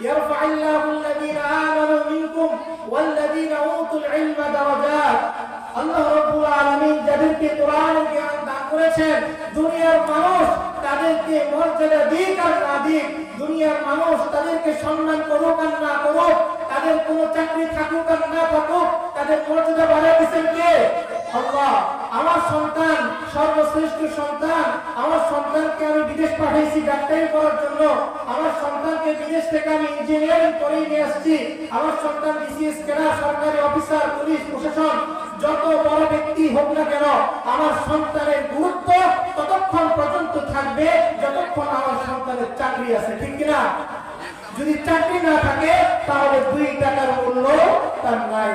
يرفع الله الذين آمنوا منكم والذين أوتوا العلم درجات আল্লাহ রব্বুল আলামিন যাদেরকে কোরআনের জ্ঞান দান করেছেন দুনিয়ার মানুষ তাদেরকে মর্যাদা দিক আর না দিক দুনিয়ার মানুষ তাদেরকে সম্মান করুক আর না করুক তাদের কোনো চাকরি থাকুক আর না থাকুক তাদের মর্যাদা বাড়াই দিচ্ছেন কে আল্লাহ আমার সন্তান সর্বশ্রেষ্ঠ সন্তান আমার সন্তানকে আমি বিদেশ পাঠাইছি ডাক্তারি করার জন্য আমার সন্তানকে বিদেশ থেকে আমি ইঞ্জিনিয়ারিং করে নিয়ে আসছি আমার সন্তান বিসিএস কেনা, সরকারি অফিসার পুলিশ, প্রশাসন, যত বড় ব্যক্তি হোক না কেন, আমার সন্তানের গুরুত্ব ততক্ষণ পর্যন্ত থাকবে, যতক্ষণ আমার সন্তানের চাকরি আছে, ঠিক কিনা? যদি চাকরি না থাকে, তাহলে দুই টাকার মূল্য তার নাই।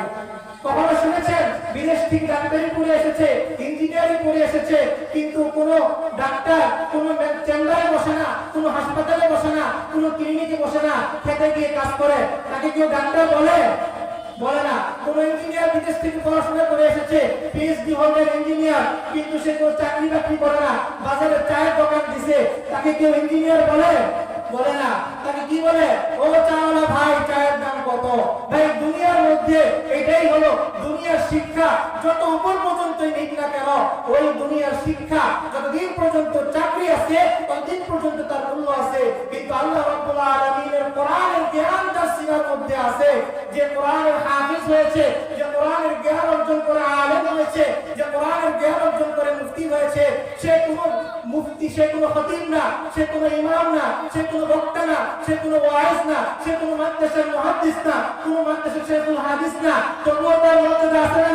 কখনো শুনেছেন, বিদেশ থেকে ডাক্তারি পড়ে এসেছে ইঞ্জিনিয়ারিং পড়ে এসেছে, কিন্তু কোনো ডাক্তার কোনো চেম্বারে বসে কোনো ক্লিনিকে বসে না, খেতে গিয়ে কাজ করে। তাকে কেউ ডাক্তার বলে? বলে না। কোন ইঞ্জিনিয়ার বিদেশ থেকে পড়াশোনা করে এসেছে পিএইচডি হোল্ডার ইঞ্জিনিয়ার কিন্তু সে কোনো চাকরি বাকরি করে না। বাজারে চায়ের দোকান দিছে, তাকে কেউ ইঞ্জিনিয়ার বলে? বলে না। তাকে কি বলে? ও চাওয়ালা ভাই, চায়ের দাম কত? ভাই, দুনিয়ার মধ্যে এটাই হলো দুনিয়ার শিক্ষা। যত উপর পর্যন্তই নিক না কেন, ওই দুনিয়ার শিক্ষা, যতদিন পর্যন্ত চাকরি আছে, ততদিন পর্যন্ত তার মূল্য আছে। যে কোরআনের হাফিজ জ্ঞান অর্জন করে আলেম হয়েছে, সে কোনো মুফতি, সে কোনো খতিব না, সে কোনো ইমাম না, সে কোনো বক্তা না, সে কোনো ওয়াইজ না, সে কোনো মাদ্রাসার মুহাদ্দিস না, কোনো মাদ্রাসার শেখুল হাদিস না। তবুও তার মর্যাদা আছে না